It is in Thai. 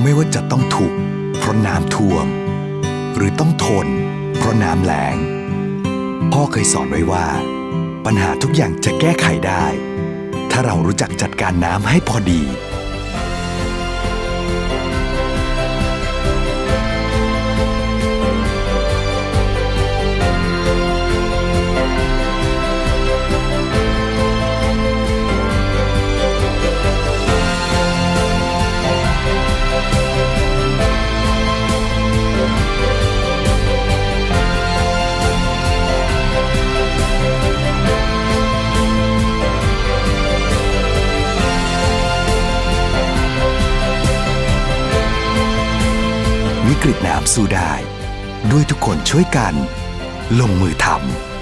ไม่ว่าจะต้องถุกเพราะน้ำท่วม หรือต้องทน เพราะน้ำแล้งพ่อเคยสอนไว้ว่า ปัญหาทุกอย่างจะแก้ไขได้ ถ้าเรารู้จักจัดการน้ำให้พอดี กฤตน้ำสู้ได้ ด้วยทุกคนช่วยกัน ลงมือทำ